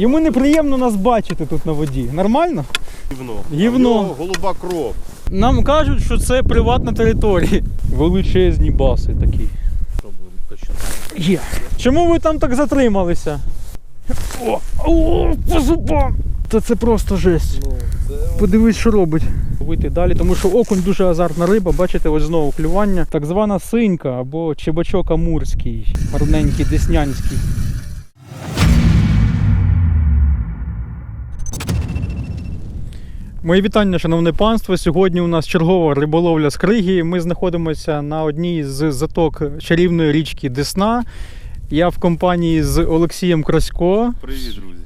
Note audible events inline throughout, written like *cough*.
Йому неприємно нас бачити тут на воді. Нормально? Гівно. Гівно. А в нього голуба кров. Нам кажуть, що це приватна територія. Величезні баси такі. Є. Чому ви там так затрималися? О, о, по зубам! Та це просто жесть. Ну, це Подивись, що робить. Вийти далі, тому що окунь дуже азартна риба. Бачите, ось знову клювання. Так звана синька або чебачок амурський, гарненький, деснянський. Мої вітання, шановне панство. Сьогодні у нас чергова риболовля з Криги. Ми знаходимося на одній з заток чарівної річки Десна. Я в компанії з Олексієм Красько. Привіт, друзі.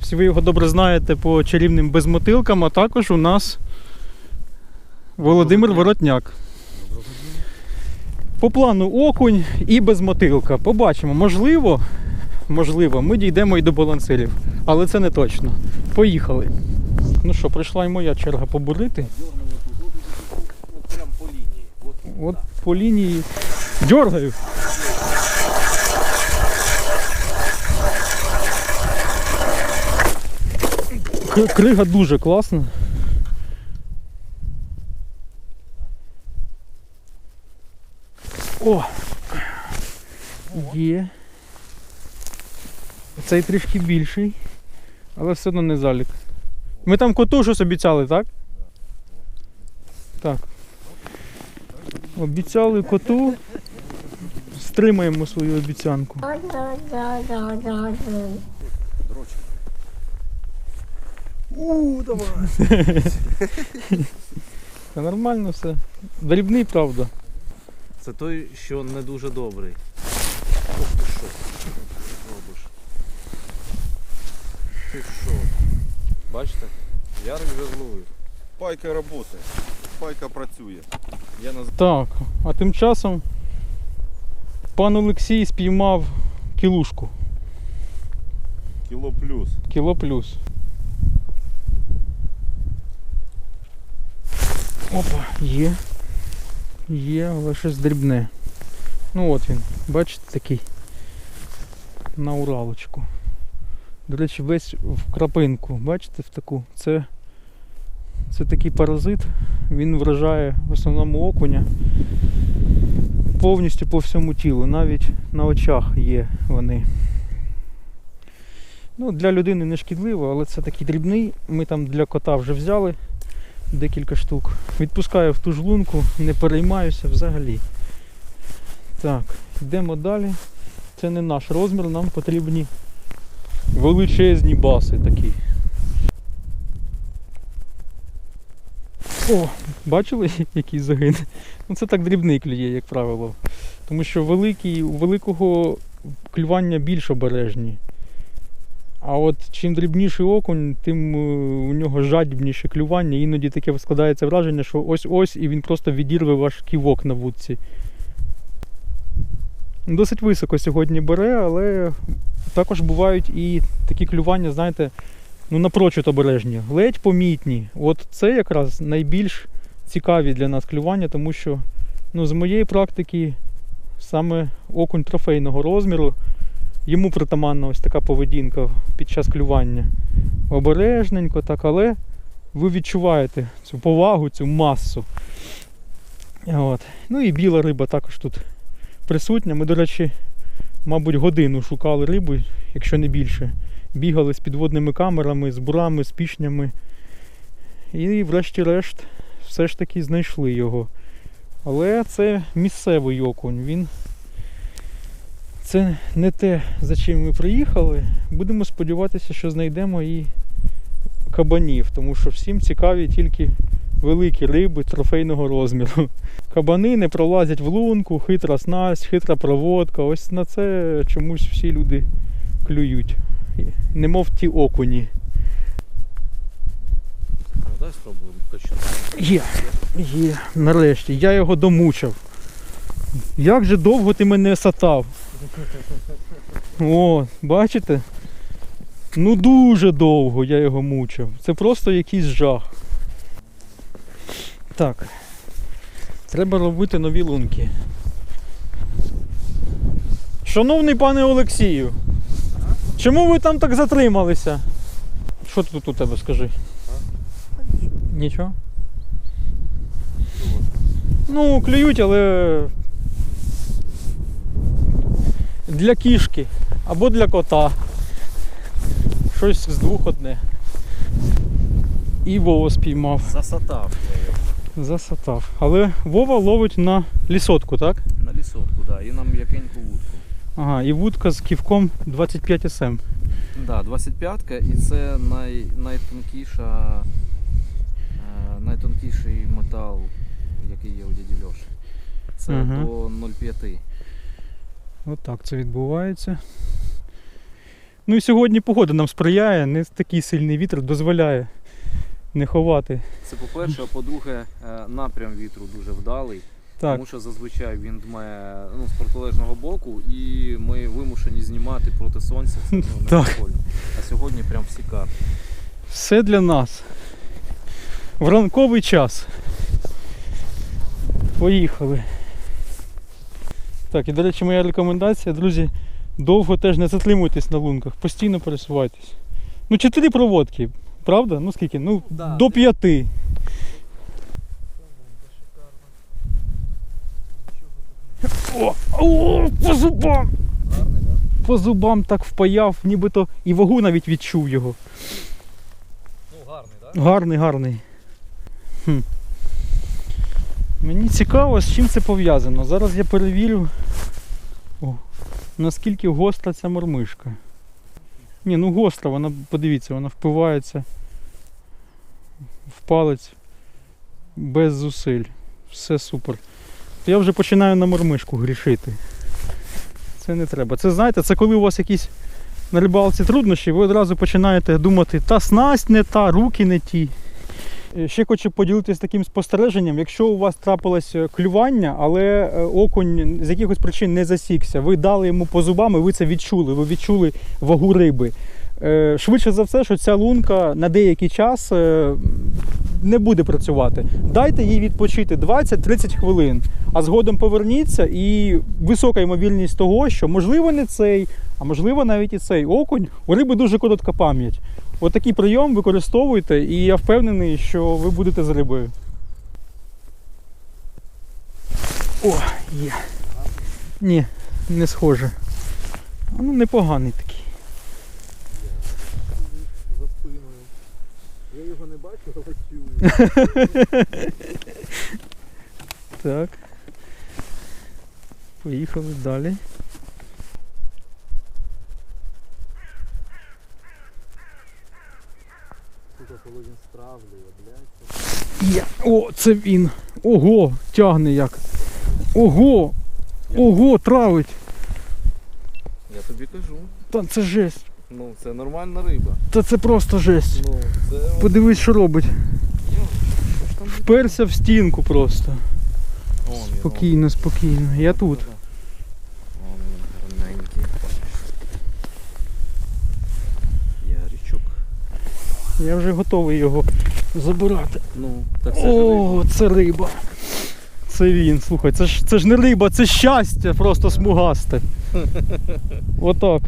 Всі ви його добре знаєте по чарівним безмотилкам, а також у нас Володимир Воротняк. По плану окунь і безмотилка. Побачимо, можливо, можливо, ми дійдемо і до балансирів, але це не точно. Поїхали. Ну що, прийшла і моя черга побурити. От прям по лінії. От по лінії дергаю. Крига дуже класна. О! Є. Цей трішки більший, але все одно не залік. Ми там коту щось обіцяли, так? Так. Обіцяли коту. Стримаємо свою обіцянку. дрочка. У, давай. Та нормально все. Дрібний, правда. Це той, що не дуже добрий. Ох ти що робиш? Ти що? Бачите? Ярик вже зловив. Пайка працює. Пайка працює. Я наз... Так, а тим часом пан Олексій спіймав кілушку. Кіло плюс. Кіло плюс. Опа, є. Є, але щось дрібне. Ну от він, бачите, такий. На Уралочку. До речі, весь в крапинку. Бачите, в таку. Це, це такий паразит. Він вражає в основному окуня. Повністю по всьому тілу. Навіть на очах є вони. Ну, для людини не шкідливо, але це такий дрібний. Ми там для кота вже взяли декілька штук. Відпускаю в ту ж лунку, не переймаюся взагалі. Так, йдемо далі. Це не наш розмір, нам потрібні величезні баси такі. О, бачили, *laughs* який загин? Ну це так дрібний клює, як правило. Тому що великий, у великого клювання більш обережні. А от чим дрібніший окунь, тим е, у нього жадібніше клювання. Іноді таке складається враження, що ось-ось і він просто відірве ваш ківок на вудці. Досить високо сьогодні бере, але також бувають і такі клювання, знаєте, ну напрочуд обережні, ледь помітні. От це якраз найбільш цікаві для нас клювання, тому що ну, з моєї практики саме окунь трофейного розміру. Йому притаманна ось така поведінка під час клювання. Обережненько, так, але ви відчуваєте цю повагу, цю масу. От. Ну і біла риба також тут присутня. Ми, до речі, мабуть, годину шукали рибу, якщо не більше. Бігали з підводними камерами, з бурами, з пішнями. І врешті-решт все ж таки знайшли його. Але це місцевий окунь. Він це не те, за чим ми приїхали. Будемо сподіватися, що знайдемо і кабанів, тому що всім цікаві тільки великі риби трофейного розміру. *laughs* Кабани не пролазять в лунку, хитра снасть, хитра проводка. Ось на це чомусь всі люди клюють. Немов ті окуні. Дай спробуємо почати. Є, є, нарешті. Я його домучив. Як же довго ти мене сатав? *laughs* О, бачите? Ну дуже довго я його мучив. Це просто якийсь жах. Так. Треба робити нові лунки. Шановний пане Олексію, Чому ви там так затрималися? Що тут у тебе скажи? Нічого? Ну, клюють, але для кішки або для кота. Щось з двох одне. І Вова спіймав, Засатав я його засатав. Але Вова ловить на лісотку, так? на лісотку, да, і на м'якеньку вудку. Ага, і вудка з ківком 25 см. Да, 25-ка і це най, найтонкіша, е, найтонкіший метал, який є у дяді Льоші. Це Ага. до 0,5. Отак це відбувається. Ну і сьогодні погода нам сприяє, не такий сильний вітер дозволяє не ховати. Це по-перше, а по-друге, е, напрям вітру дуже вдалий, Так, тому що зазвичай він дме ну, з протилежного боку, і ми вимушені знімати проти сонця. Це ну, не Так. прикольно. А сьогодні прям всі карти. все для нас. В ранковий час. Поїхали. Так, і до речі, моя рекомендація, друзі, довго теж не затримуйтесь на лунках, постійно пересувайтесь. Ну, чотири проводки, правда? Ну скільки? Ну, Да, до п'яти. О, о, по зубам! Гарний, так? По зубам так впаяв, нібито і вагу навіть відчув його. Ну, гарний, так? Гарний, гарний. Хм. Мені цікаво, з чим це пов'язано. Зараз я перевірю, о, наскільки гостра ця мормишка. Ні, ну гостра, вона, подивіться, вона впивається в палець без зусиль. Все супер. Я вже починаю на мормишку грішити. Це не треба. Це знаєте, це коли у вас якісь на рибалці труднощі, ви одразу починаєте думати, та снасть не та, руки не ті. Е, Ще хочу поділитися таким спостереженням. Якщо у вас трапилось е, клювання, але е, окунь з якихось причин не засікся, ви дали йому по зубам, і ви це відчули, ви відчули вагу риби. Швидше за все, що ця лунка на деякий час не буде працювати. Дайте їй відпочити 20-30 хвилин, а згодом поверніться і висока ймовірність того, що можливо не цей, а можливо навіть і цей окунь. У риби дуже коротка пам'ять. Отакий прийом використовуйте, і я впевнений, що ви будете з рибою. О, є. Ні, не схоже. Ну, непоганий такий. За спиною. Я його не бачу, але чую. *laughs* Так. Поїхали далі. Коли він стравлює, блядь. Є. О, це він. Ого, тягне як. Ого! Ого, травить. Я тобі кажу. Та це жесть. Ну, це нормальна риба. Та це просто жесть. Ну, це. Подивись, що робить. Йо, що ж там? Вперся в стінку просто. Вон. Спокійно, спокійно. Я тут. Вон він гарненький. Яричок. Я вже готовий його забирати. Ну, так це. О, це риба. Це він, слухай, це ж, це ж не риба, це щастя просто смугасте. *laughs* Отак,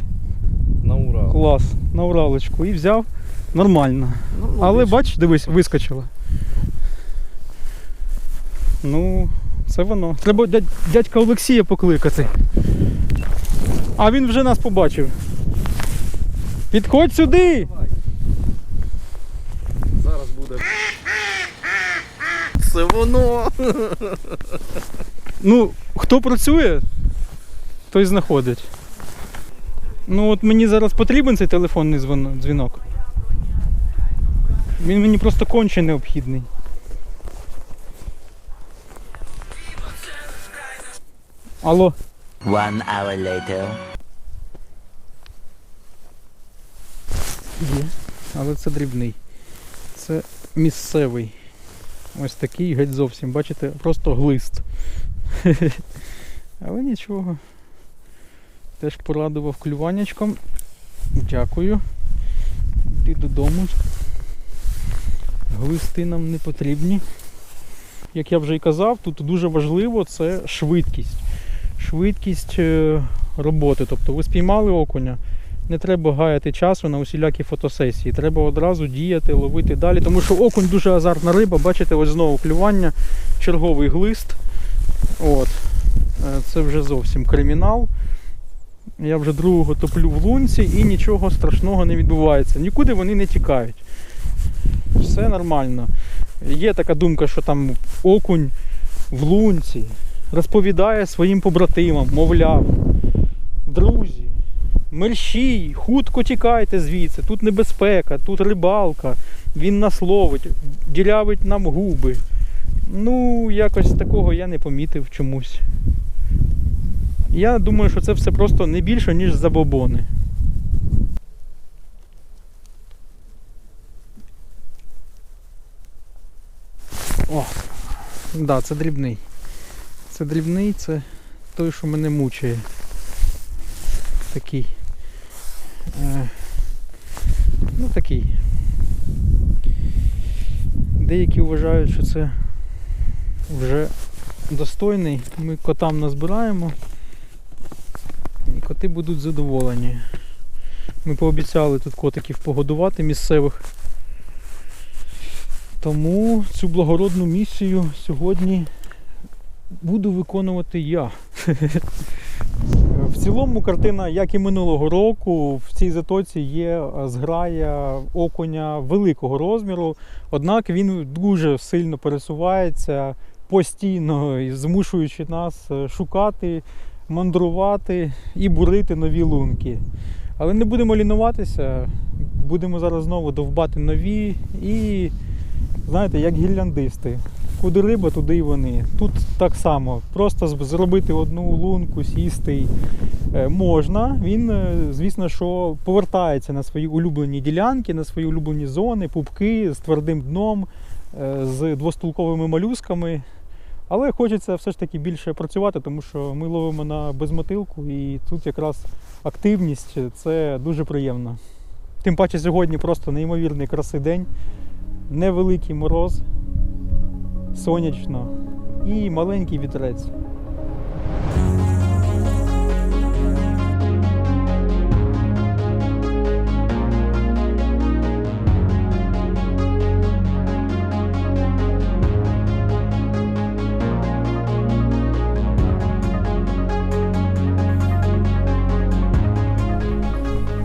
На Урал. клас, на Уралочку. І взяв нормально. Ну, Але більш- бач, дивись, вискочила. Ну, це воно. Треба дядь, дядька Олексія покликати. А він вже нас побачив. Підходь сюди! Буде. Це воно! Ну, хто працює, той знаходить. Ну от мені зараз потрібен цей телефонний дзвінок. Він мені просто конче необхідний. Алло, One hour later. є, але це дрібний. Це місцевий. Ось такий геть зовсім, бачите, просто глист. *laughs* Але нічого. Теж порадував клюванячком. Дякую. Йди додому. Глисти нам не потрібні. Як я вже і казав, тут дуже важливо це швидкість. Швидкість е, роботи. Тобто ви спіймали окуня, не треба гаяти часу на усілякі фотосесії. Треба одразу діяти, ловити далі. Тому що окунь дуже азартна риба. Бачите, ось знову клювання, черговий глист. От. Е, Це вже зовсім кримінал. Я вже другого топлю в лунці і нічого страшного не відбувається. Нікуди вони не тікають. Все нормально. Є така думка, що там окунь в лунці розповідає своїм побратимам, мовляв, друзі, мерщій, хутко тікайте звідси, тут небезпека, тут рибалка, він нас ловить, дірявить нам губи. Ну, якось такого я не помітив чомусь. Я думаю, що це все просто не більше, ніж забобони. О, да, це дрібний. Це дрібний, це той, що мене мучає. Такий. Е, ну такий. Деякі вважають, що це вже достойний. Ми котам назбираємо. І коти будуть задоволені. Ми пообіцяли тут котиків погодувати місцевих. Тому цю благородну місію сьогодні буду виконувати я. *laughs* Цілому картина, як і минулого року, в цій затоці є е, зграя окуня великого розміру, однак він дуже сильно пересувається постійно, змушуючи нас е, шукати, мандрувати і бурити нові лунки. Але не будемо лінуватися, будемо зараз знову довбати нові і, знаєте, як гілляндисти. Куди риба, туди і вони. Тут так само. Просто зробити одну лунку, сісти е, можна. Він, е, звісно, що повертається на свої улюблені ділянки, на свої улюблені зони, пупки з твердим дном, е, з двостулковими малюсками. Але хочеться все ж таки більше працювати, тому що ми ловимо на безмотилку і тут якраз активність це дуже приємно. Тим паче сьогодні просто неймовірний краси день, невеликий мороз, сонячно і маленький вітерець.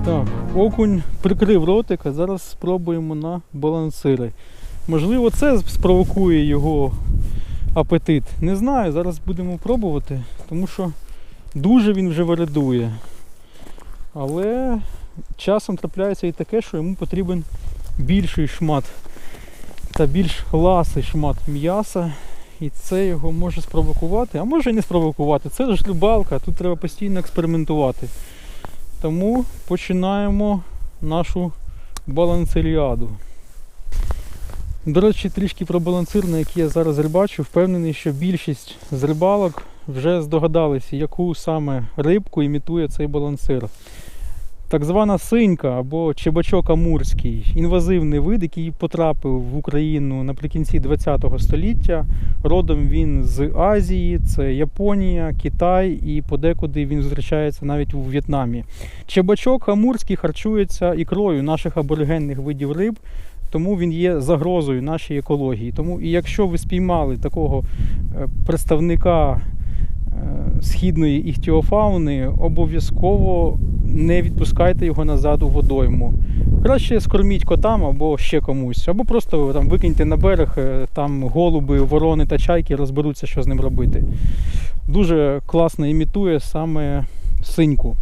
Так, окунь прикрив ротик, а зараз спробуємо на балансири. Можливо, це спровокує його апетит. Не знаю, зараз будемо пробувати, тому що дуже він вже вередує. Але часом трапляється і таке, що йому потрібен більший шмат та більш ласий шмат м'яса. І це його може спровокувати, а може і не спровокувати. Це ж рибалка, тут треба постійно експериментувати. Тому починаємо нашу балансиріаду. До речі, трішки про балансир, на який я зараз рибачу. Впевнений, що більшість з рибалок вже здогадалися, яку саме рибку імітує цей балансир. Так звана синька або чебачок амурський інвазивний вид, який потрапив в Україну наприкінці ХХ століття. Родом він з Азії, це Японія, Китай і подекуди він зустрічається навіть у В'єтнамі. Чебачок амурський харчується ікрою наших аборигенних видів риб, тому він є загрозою нашій екології. Тому і якщо ви спіймали такого е, представника е, східної іхтіофауни, обов'язково не відпускайте його назад у водойму. Краще скорміть котам або ще комусь, або просто там викиньте на берег, е, там голуби, ворони та чайки розберуться, що з ним робити. Дуже класно імітує саме синьку.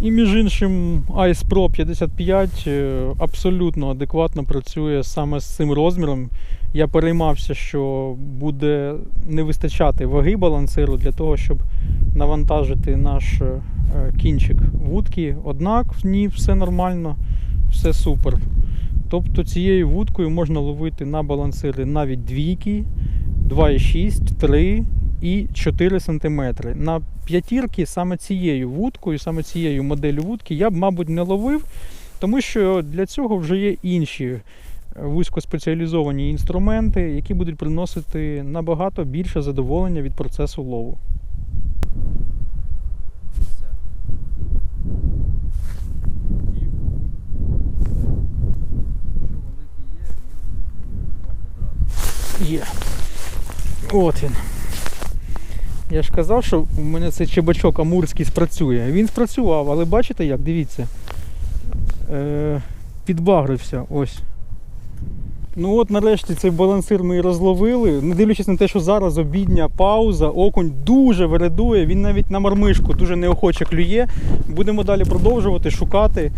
І між іншим Ice Pro 55 е, абсолютно адекватно працює саме з цим розміром. Я переймався, що буде не вистачати ваги балансиру для того, щоб навантажити наш е, кінчик вудки. Однак в ній все нормально, все супер. Тобто цією вудкою можна ловити на балансири навіть двійки, 2,6, 3 і 4 см. На п'ятірки саме цією вудкою, саме цією моделлю вудки я б, мабуть, не ловив, тому що для цього вже є інші е, вузькоспеціалізовані інструменти, які будуть приносити набагато більше задоволення від процесу лову. Є. От він. Я ж казав, що у мене цей чебачок амурський спрацює. Він спрацював, але бачите як? Дивіться. Е, підбагрився. Ось. Ну от нарешті цей балансир ми і розловили. Не дивлячись на те, що зараз обідня пауза, окунь дуже вередує, він навіть на мармишку дуже неохоче клює. Будемо далі продовжувати шукати.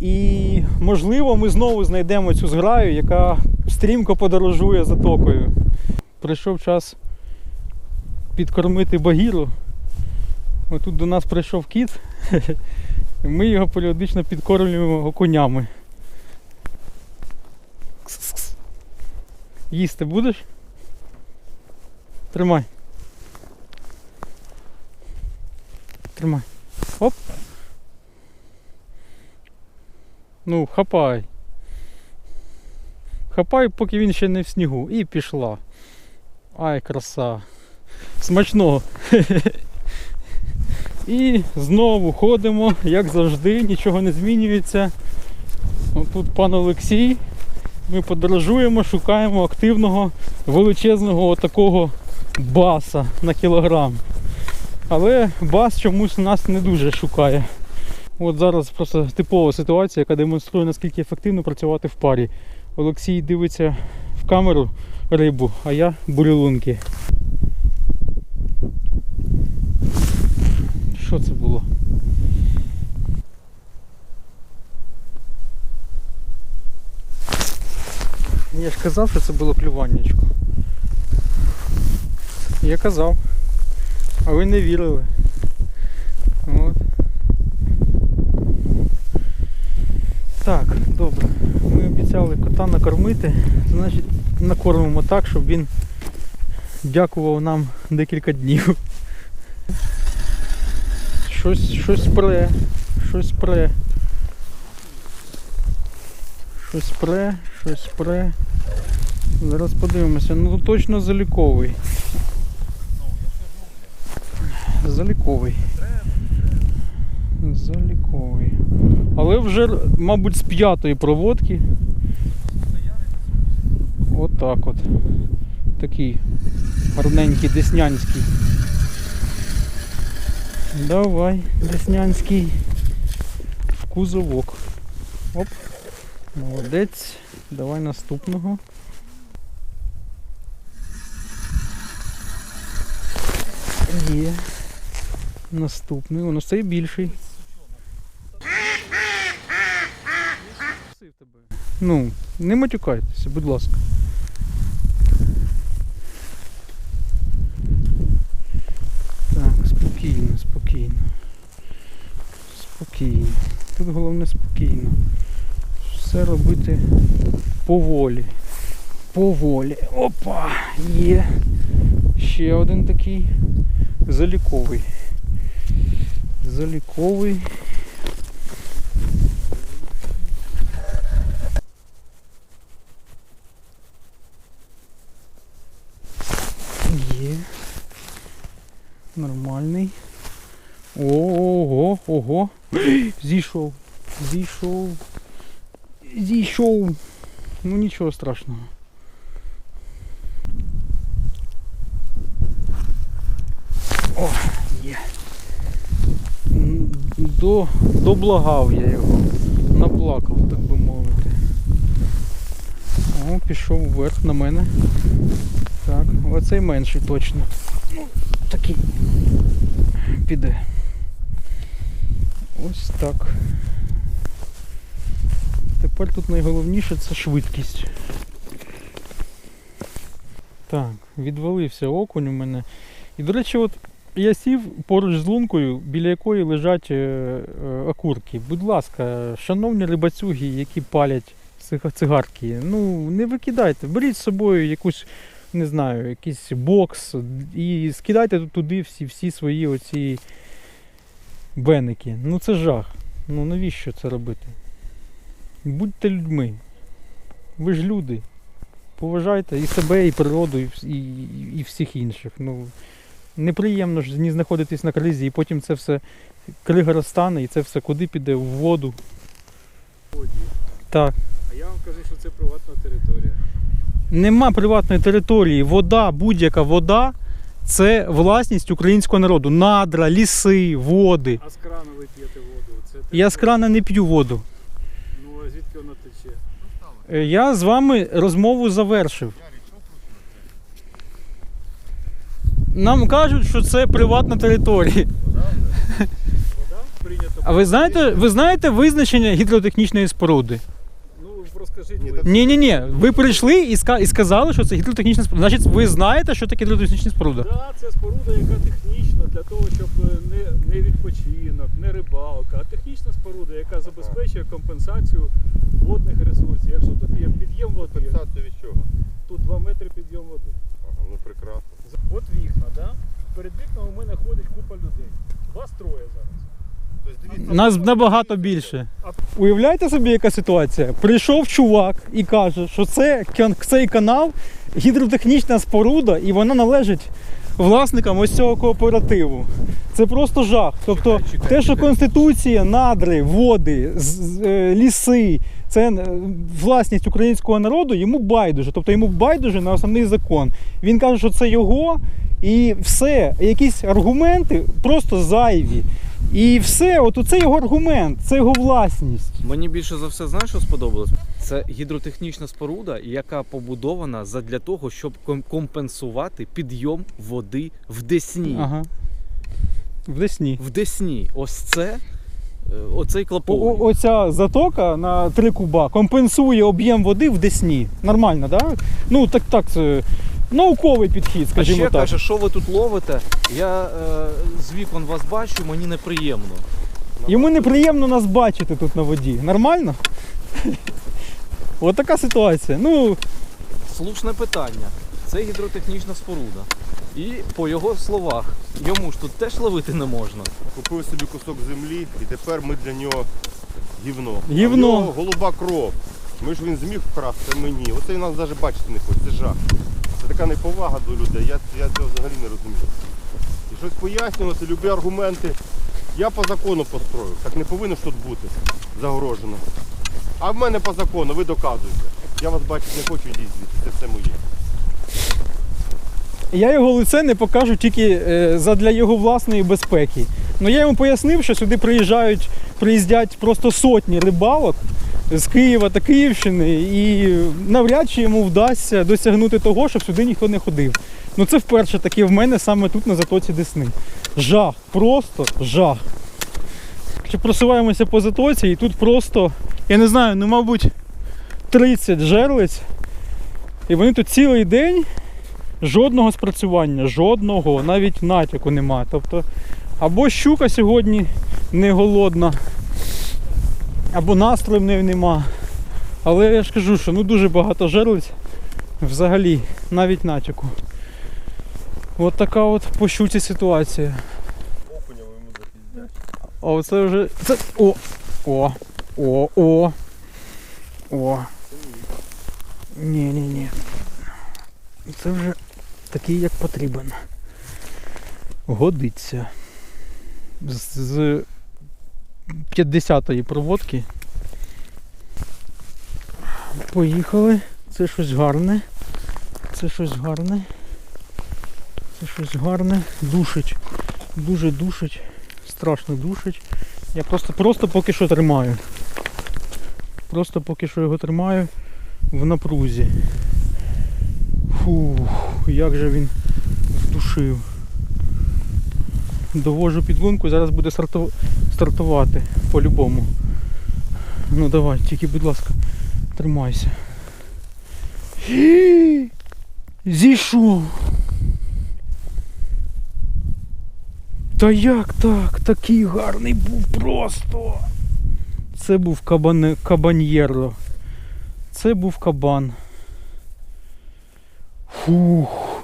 І можливо ми знову знайдемо цю зграю, яка стрімко подорожує затокою. Прийшов час підкормити багіру. Отут до нас прийшов кіт. *laughs* Ми його періодично підкормлюємо окунями. Їсти будеш? Тримай. Тримай. Оп. Ну, хапай. Хапай, поки він ще не в снігу. І пішла. Ай, краса. Смачного. І знову ходимо, як завжди, нічого не змінюється. Тут пан Олексій. Ми подорожуємо, шукаємо активного, величезного такого баса на кілограм. Але бас чомусь нас не дуже шукає. От зараз просто типова ситуація, яка демонструє, наскільки ефективно працювати в парі. Олексій дивиться в камеру рибу, а я бурілунки. Що це було? Я ж казав, що це було клюваннячко. Я казав. А ви не вірили. От. Так, добре. Ми обіцяли кота накормити, значить накормимо так, щоб він дякував нам декілька днів. Щось, щось пре, щось пре. Щось пре, щось пре. Зараз подивимося. Ну точно заліковий. Заліковий. Заліковий. Але вже, мабуть, з п'ятої проводки. Отак от. Такий гарненький деснянський. Давай, деснянський. Кузовок. Оп. Молодець. Давай наступного. Є. Наступний. Воно цей більший. Ну, не матюкайтеся, будь ласка. Так, спокійно, спокійно. Спокійно. Тут головне спокійно. Все робити поволі. Поволі. Опа! Є. Ще один такий заліковий. Заліковий. Є. Нормальний. Ого, ого. *gasps* Зійшов. Зійшов. Зійшов. Ну нічого страшного. О, є. До, доблагав я його. Наплакав, так би мовити. О, пішов вверх на мене. Так, оцей менший точно. Піде. Ось так. Тепер тут найголовніше це швидкість. Так, відвалився окунь у мене. І, до речі, от я сів поруч з лункою, біля якої лежать е, е, окурки. Будь ласка, шановні рибацюги, які палять цигарки, ну не викидайте, беріть з собою якусь, не знаю, якийсь бокс і скидайте туди всі, всі свої оці беники. Ну це жах. Ну навіщо це робити? Будьте людьми. Ви ж люди. Поважайте і себе, і природу, і, і, і всіх інших. Ну, неприємно ж ні знаходитись на кризі, і потім це все крига розтане, і це все куди піде? В воду. Так. А я вам кажу, що це приватна територія. Нема приватної території. Вода, будь-яка вода це власність українського народу. Надра, ліси, води. А з крана ви п'єте воду. Це те, Я з крана не п'ю воду. Ну а звідки вона тече? Е, Я з вами розмову завершив. Нам кажуть, що це приватна територія. Вода прийнято. А ви знаєте, ви знаєте визначення гідротехнічної споруди? Розкажіть Ні, ви. Ні, ні, ні. Ви прийшли і, ска- і сказали, що це гідротехнічна споруда. Значить, ви знаєте, що таке гідротехнічна споруда? Да, це споруда, яка технічна для того, щоб е, не, не відпочинок, не рибалка, а технічна споруда, яка забезпечує компенсацію водних ресурсів. Якщо тут є під'єм води, Компенсація від чого? тут 2 метри підйом води. Ага, ну прекрасно. От вікна, да? перед вікнами у мене ходить купа людей. Вас троє зараз. Тобто Нас набагато більше. Уявляєте собі, яка ситуація? Прийшов чувак і каже, що це, цей канал гідротехнічна споруда, і вона належить власникам ось цього кооперативу. Це просто жах. Тобто, те, що конституція, надри, води, е, ліси. Це е, власність українського народу, йому байдуже. Тобто йому байдуже на основний закон. Він каже, що це його, і все. Якісь аргументи просто зайві. І все, от це його аргумент, це його власність. Мені більше за все знаєш, що сподобалось? Це гідротехнічна споруда, яка побудована задля того, щоб компенсувати підйом води в Десні. Ага. В Десні. В Десні. Ось це. е, Оцей О- Оця затока на 3 куба компенсує об'єм води в Десні. Нормально, так? Да? Ну так так, це науковий підхід, А скажімо ще так. каже, що ви тут ловите? Я е, з вікон вас бачу, мені неприємно. Йому неприємно нас бачити тут на воді. Нормально? *laughs* От така ситуація. Ну, Слушне питання. Це гідротехнічна споруда. І по його словах, йому ж тут теж ловити не можна. купив собі кусок землі і тепер ми для нього гівно. Гівно. А в нього голуба кров. Ми ж він зміг вкрасти, мені. Оце і нас навіть бачити не хоче, це жах. Це така неповага до людей, я, я цього взагалі не розумію. І щось пояснювати, любі аргументи. Я по закону построю. Так не повинно ж тут бути загорожено. А в мене по закону, ви доказуєте. Я вас бачити не хочу, йдіть звідси, це все моє. Я його лице не покажу тільки е, задля його власної безпеки. Ну я йому пояснив, що сюди приїжджають, приїздять просто сотні рибалок з Києва та Київщини, і навряд чи йому вдасться досягнути того, щоб сюди ніхто не ходив. Ну це вперше таке в мене саме тут на затоці Десни. Жах, просто жах. Просуваємося по затоці, і тут просто, я не знаю, ну мабуть, 30 жерлиць. І вони тут цілий день жодного спрацювання, жодного, навіть натяку нема. Тобто, або щука сьогодні не голодна, або настрою в неї нема. Але я ж кажу, що ну дуже багато жерлиць взагалі, навіть натяку. От така от по щуці ситуація. Окуня ви йому. А оце вже. Це. О! О! О! О! О! Ні, ні, ні. Це вже такий, як потрібен. Годиться. З, з 50-ї проводки. Поїхали. Це щось гарне. Це щось гарне. Це щось гарне. Душить. Дуже душить страшно душить. Я просто, просто поки що тримаю. Просто поки що його тримаю в напрузі. Фух, як же він вдушив. Довожу підлунку, зараз буде стартувати по-любому. Ну давай, тільки, будь ласка, тримайся. Зійшов. Та як так? Такий гарний був просто. Це був кабане, кабаньєрло. Це був кабан. Фух.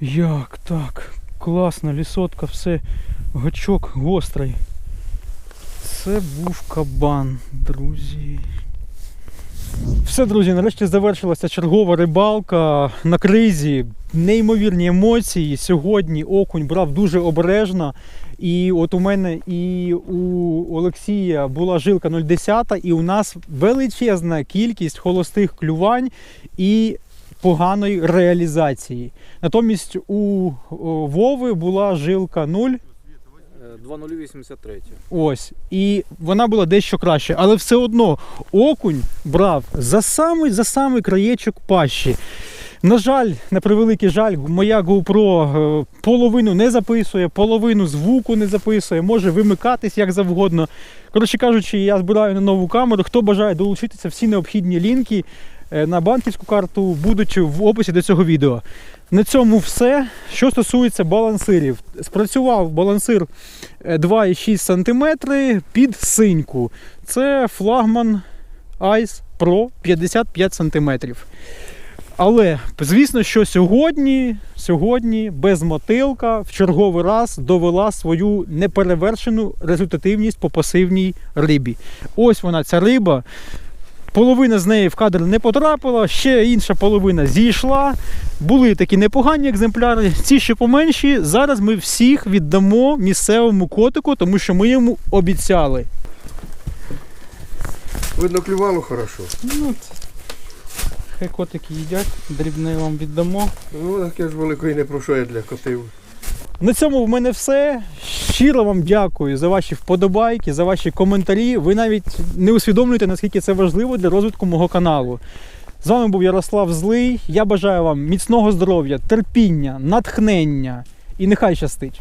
Як так? Класна лісотка, все, гачок гострий. Це був кабан, друзі. Все, друзі, нарешті завершилася чергова рибалка на кризі. Неймовірні емоції. Сьогодні окунь брав дуже обережно. І от у мене і у Олексія була жилка 0,10, і у нас величезна кількість холостих клювань і поганої реалізації. Натомість у Вови була жилка 0. Е, 2083. Ось, і вона була дещо краще, але все одно окунь брав за самий за самий краєчок пащі. На жаль, на превеликий жаль, моя GoPro е, половину не записує, половину звуку не записує, може вимикатись як завгодно. Коротше кажучи, я збираю на нову камеру. Хто бажає долучитися, всі необхідні лінки е, на банківську карту будуть в описі до цього відео. На цьому все. Що стосується балансирів, спрацював балансир е, 2,6 см під синьку. Це флагман Ice Pro 55 см. Але, звісно, що сьогодні, сьогодні без в черговий раз довела свою неперевершену результативність по пасивній рибі. Ось вона, ця риба. Половина з неї в кадр не потрапила, ще інша половина зійшла. Були такі непогані екземпляри, ці ще поменші. Зараз ми всіх віддамо місцевому котику, тому що ми йому обіцяли. Видно, клювало хорошо. Ну, хай котики їдять, дрібне вам віддамо. Ну, таке ж великої не прошу я для котів. На цьому в мене все. Щиро вам дякую за ваші вподобайки, за ваші коментарі. Ви навіть не усвідомлюєте, наскільки це важливо для розвитку мого каналу. З вами був Ярослав Злий. Я бажаю вам міцного здоров'я, терпіння, натхнення і нехай щастить.